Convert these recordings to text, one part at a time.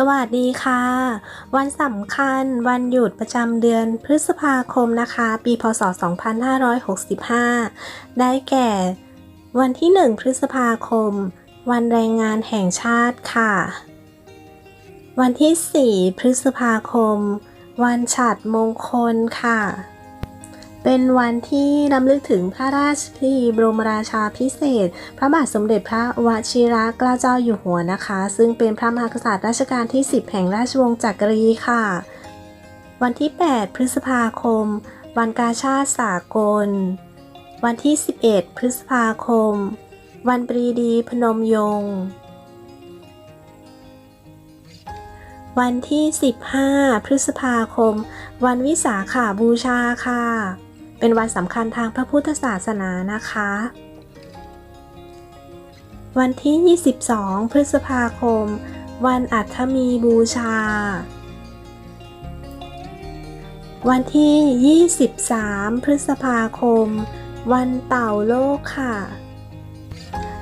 สวัสดีค่ะ วันสำคัญวันหยุดประจำเดือนพฤษภาคมนะคะ ปีพศ 2565 ได้แก่ วันที่ 1 พฤษภาคม วันแรงงานแห่งชาติค่ะ วันที่ 4 พฤษภาคม วันฉัตรมงคลค่ะ เป็นวันที่รำลึกถึงพระราชพิธีบรมราชาพิเศษ พระบาทสมเด็จพระวชิรเกล้าเจ้าอยู่หัวนะคะ ซึ่งเป็นพระมหากษัตริย์รัชกาลที่ 10 แห่งราชวงศ์จักรีค่ะ วันที่ 8 พฤษภาคม วันกาชาติสากล วันที่ 11 พฤษภาคม วันปรีดีพนมยงค์วันที่ 15 พฤษภาคม วันวิสาขาบูชาค่ะ เป็นวันสำคัญทางพระพุทธศาสนานะคะ วันที่ 22 พฤษภาคม วันอัฐมีบูชา วันที่ 23 พฤษภาคม วันเต่าโลกค่ะ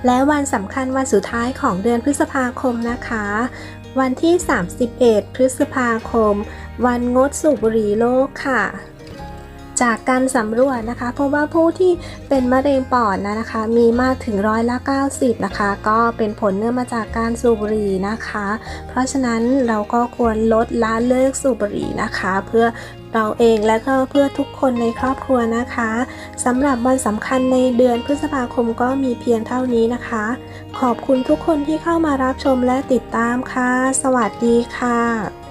และวันสำคัญวันสุดท้ายของเดือนพฤษภาคมนะคะ วันที่ 31 พฤษภาคม วันงดสูบบุหรี่โลกค่ะ จากการสำรวจนะคะ เพบว่าผู้ที่เป็นมะเร็งปอดนะนะคะ มีมากถึงร้อยละ90 นะคะ ก็เป็นผลเนื่องมาจากการสูบบุหรี่นะคะ เพราะฉะนั้นเราก็ควรลดละเลิกสูบบุหรี่นะคะ เพื่อเราเองและก็เพื่อทุกคนในครอบครัวนะคะสำหรับวันสำคัญในเดือนพฤษภาคมก็มีเพียงเท่านี้นะคะ ขอบคุณทุกคนที่เข้ามารับชมและติดตามค่ะ สวัสดีค่ะ